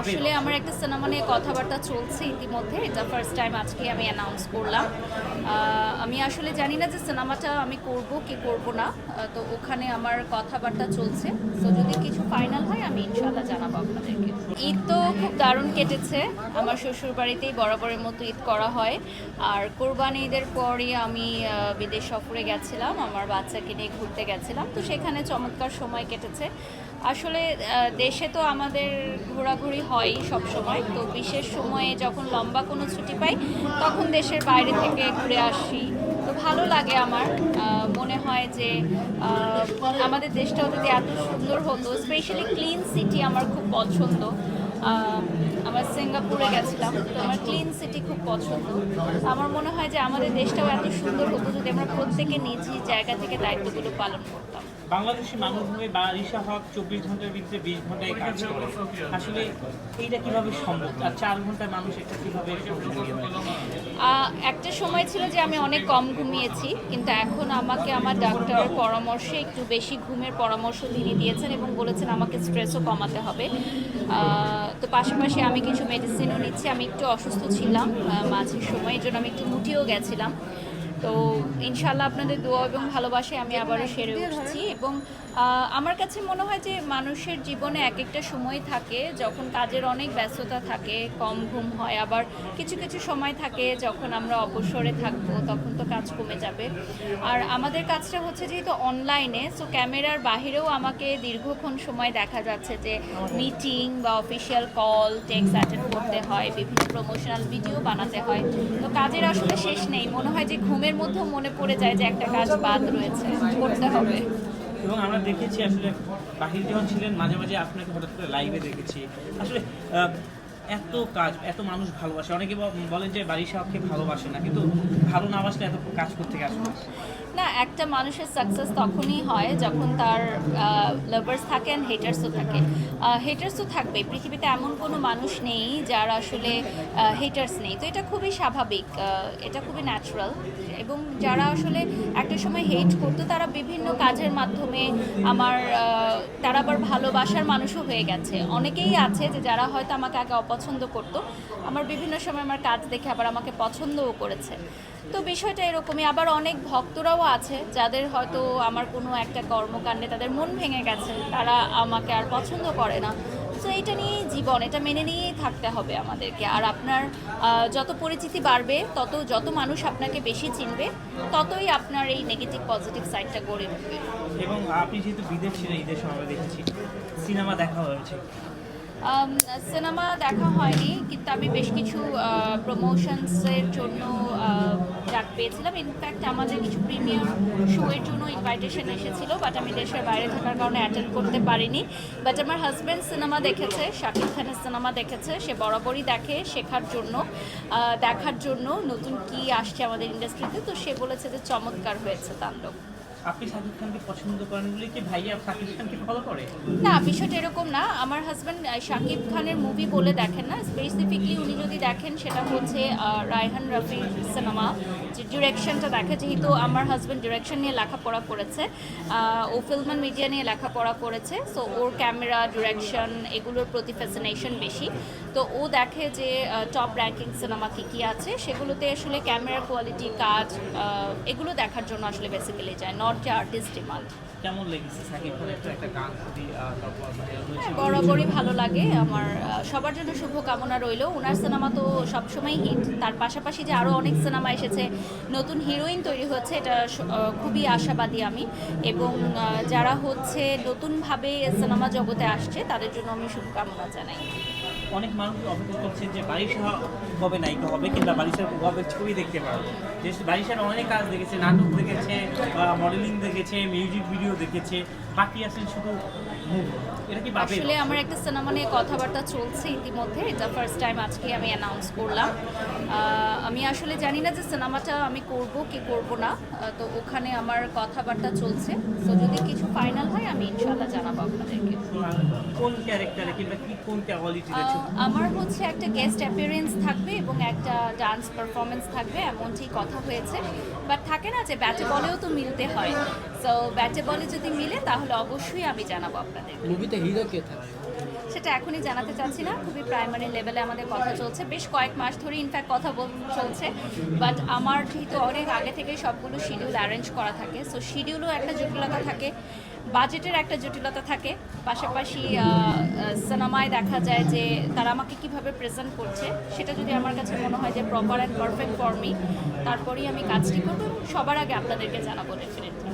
আসলে আমার একটা সিনেমা নিয়ে কথাবার্তা চলছে ইতিমধ্যে, এটা ফার্স্ট টাইম আজকে আমি অ্যানাউন্স করলাম। আমি আসলে জানি না যে সিনেমাটা আমি করব কি করব না তো ওখানে আমার কথাবার্তা চলছে। তো যদি কিছু ফাইনাল হয়, আমি ইনশাল্লাহ জানাব আপনাদেরকে। ঈদ তো খুব দারুণ কেটেছে। আমার শ্বশুর বাড়িতেই বরাবরের মতো ঈদ করা হয়। আর কোরবানি ঈদের পরই আমি বিদেশ সফরে গেছিলাম। আমার বাচ্চাকে নিয়ে ঘুরতে গেছিলাম। তো সেখানে চমৎকার সময় কেটেছে। আসলে দেশে তো আমাদের ঘোরাঘুরি হয় সব সময়। তো বিশেষ সময়ে যখন লম্বা কোনো ছুটি পাই, তখন দেশের বাইরে থেকে ঘুরে আসি। তো ভালো লাগে আমার। মনে হয় যে আমাদের দেশটাও যদি এত সুন্দর হতো, স্পেশালি ক্লিন সিটি আমার খুব পছন্দ। আমরা সিঙ্গাপুরে গেছিলাম তো আমার ক্লিন সিটি খুব পছন্দ। আমার মনে হয় যে আমাদের দেশটাও এত সুন্দর হতো যদি আমরা প্রত্যেকে নিজ নিজ জায়গা থেকে দায়িত্বগুলো পালন করতাম। বাংলাদেশি বারিশা হক চব্বিশ ঘণ্টার ভিতরে বিশ ঘন্টায় কাজ করে। আসলে এইটা কীভাবে সম্ভব? আর চার ঘন্টায় মানুষ এটা কীভাবে একটা সময় ছিল যে আমি অনেক কম ঘুমিয়েছি কিন্তু এখন আমাকে আমার ডাক্তারের পরামর্শে একটু বেশি ঘুমের পরামর্শ তিনি দিয়েছেন এবং বলেছেন আমাকে স্ট্রেসও কমাতে হবে। তো পাশাপাশি আমি কিছু মেডিসিনও নিচ্ছি, আমি একটু অসুস্থ ছিলাম মাঝের সময় এর জন্য আমি একটু মুটিও গেছিলাম। তো ইনশাল্লাহ আপনাদের দোয়া এবং ভালোবাসায় আমি আবারও সেরে উঠছি এবং আমার কাছে মনে হয় যে মানুষের জীবনে এক একটা সময় থাকে যখন কাজের অনেক ব্যস্ততা থাকে কম ঘুম হয় আবার কিছু কিছু সময় থাকে যখন আমরা অবসরে থাকব তখন তো কাজ কমে যাবে। আর আমাদের কাজটা হচ্ছে যেহেতু অনলাইনে সো ক্যামেরার বাহিরেও আমাকে দীর্ঘক্ষণ সময় দেখা যাচ্ছে যে মিটিং বা অফিসিয়াল কল টেক্স অ্যাটেন্ড করতে হয় বিভিন্ন প্রমোশনাল ভিডিও বানাতে হয়। তো কাজের আসলে শেষ নেই মনে হয় যে ঘুমের মধ্যেও মনে পড়ে যায় যে একটা কাজ বাদ রয়েছে, করতে হবে। এবং আমরা দেখেছি আসলে বাহির যখন ছিলেন, মাঝে মাঝে আপনাকে হঠাৎ করে লাইভে দেখেছি। আসলে এত কাজ, এত মানুষ ভালোবাসে। অনেকে বলেন যে বাড়ির সাহকে ভালোবাসে না, কিন্তু ভালো না বাসলে এত কাজ করতে আসে না, একটা মানুষের সাকসেস তখনই হয় যখন তার লাভার্স থাকে অ্যান্ড হেটার্সও থাকে। হেটার্স তো থাকবে পৃথিবীতে এমন কোনো মানুষ নেই যার আসলে হেটার্স নেই। তো এটা খুবই স্বাভাবিক এটা খুবই ন্যাচারাল এবং যারা আসলে একটা সময় হেট করতো, তারা বিভিন্ন কাজের মাধ্যমে আমার তারা আবার ভালোবাসার মানুষও হয়ে গেছে। অনেকেই আছে যে যারা হয়তো আমাকে আগে অপছন্দ করতো। আমার বিভিন্ন সময় আমার কাজ দেখে আবার আমাকে পছন্দও করেছে। তো বিষয়টা এরকমই। আবার অনেক ভক্তরাও আছে, যাদের হয়তো আমার কোনো একটা কর্মকাণ্ডে তাদের মন ভেঙে গেছে, তারা আমাকে আর পছন্দ করে না। তো এটা নিয়েই জীবন, এটা মেনে নিয়েই থাকতে হবে আমাদেরকে। আর আপনার যত পরিচিতি বাড়বে, তত, যত মানুষ আপনাকে বেশি চিনবে, ততই আপনার এই নেগেটিভ পজিটিভ সাইডটা গড়ে উঠবে। এবং আপনি যেহেতু বিদেশ ঈদের সময় দেখেছি, সিনেমা দেখা হয়েছে। সিনেমা দেখা হয়নি, কিন্তু আমি বেশ কিছু প্রমোশনসের জন্য ডাক পেয়েছিলাম। ইনফ্যাক্ট আমাদের কিছু প্রিমিয়ার শোয়ের জন্য ইনভাইটেশন এসেছিল বাট আমি দেশের বাইরে থাকার কারণে অ্যাটেন্ড করতে পারিনি। বাট আমার হাজব্যান্ড সিনেমা দেখেছে শাকিব খানের সিনেমা দেখেছে, সে বরাবরই দেখে শেখার জন্য দেখার জন্য নতুন কি আসছে আমাদের ইন্ডাস্ট্রিতে তো সে বলেছে যে চমৎকার হয়েছে তাণ্ডব। সাকিব সাকিব না, বিষয়টা এরকম না। আমার হাজব্যান্ড শাকিব খানের মুভি বলে দেখেন না। স্পেসিফিকলি উনি যদি দেখেন, সেটা হচ্ছে রায়হান রফি সিনেমা যে ডিরেকশনটা দেখে, যেহেতু আমার হাজব্যান্ড ডিরেকশন নিয়ে লেখাপড়া করেছে ও ফিল্ম মিডিয়া নিয়ে লেখাপড়া করেছে সো ওর ক্যামেরা ডিরেকশন এগুলোর প্রতি ফ্যাসিনেশন বেশি। তো ও দেখে যে টপ র্যাঙ্কিং সিনেমা কী কী আছে, সেগুলোতে আসলে ক্যামেরার কোয়ালিটি কাজ এগুলো দেখার জন্য আসলে বেসিক্যালি যায়। নট যে আর্টিস্ট ডিমান্ড কেমন লেগেছে সাকিব খানের একটা গান খুবই আহ, তারপর মানে হয়েছে বরাবরই ভালো লাগে। আমার সবার জন্য শুভ কামনা রইল। ওনার সিনেমা তো সবসময় হিট তার পাশাপাশি যে আরও অনেক সিনেমা এসেছে নতুন হিরোইন তৈরি হচ্ছে এটা খুবই আশাবাদী আমি। এবং যারা হচ্ছে নতুনভাবে সিনেমা জগতে আসছে তাদের জন্য আমি শুভকামনা জানাই। অনেক মানুষ অপেক্ষা করছে যে বারিশা কবে নায়িকা হবে কিংবা বারিশার কবে ছবি দেখতে পারবে। যে বারিশার অনেক কাজ দেখেছে নাটক দেখেছে মডেলিং দেখেছে মিউজিক ভিডিও দেখেছে বাকি আছেন শুধু এটা কি আসলে আমার একটা সিনেমা নিয়ে কথাবার্তা চলছে ইতিমধ্যে এটা ফার্স্ট টাইম আজকে আমি অ্যানাউন্স করলাম। আমি আসলে জানি না যে সিনেমাটা আমি করব কি করব না। তো ওখানে আমার কথাবার্তা চলছে। তো যদি কিছু ফাইনাল হয় আমি ইনশাআল্লাহ জানাব আপনাদেরকে। কোন ক্যারেক্টারে কিংবা কি কোন কোয়ালিটিতে আমার হচ্ছে একটা গেস্ট অ্যাপিয়ারেন্স থাকবে এবং একটা ডান্স পারফরমেন্স থাকবে এমনটি কথা হয়েছে। বাট থাকে না যে ব্যাটে বলেও তো মিলতে হয়। সো ব্যাটে বলে যদি মিলে তাহলে অবশ্যই আমি জানাব আপনাদের। মুভিতে হিরো কে থাকে সেটা এখনই জানাতে চাচ্ছি না। খুবই প্রাইমারি লেভেলে আমাদের কথা চলছে। বেশ কয়েক মাস ধরে ইনফ্যাক্ট কথা বল চলছে। বাট আমার যেহেতু অনেক আগে থেকে সবগুলো শিডিউল অ্যারেঞ্জ করা থাকে সো শিডিউলও একটা জটিলতা থাকে। বাজেটের একটা জটিলতা থাকে। পাশাপাশি সিনেমায় দেখা যায় যে তারা আমাকে কীভাবে প্রেজেন্ট করছে, সেটা যদি আমার কাছে মনে হয় যে প্রপার অ্যান্ড পারফেক্ট ফর্মি তারপরেই আমি কাজটি করব সবার আগে আপনাদেরকে জানাব ডেফিনেটলি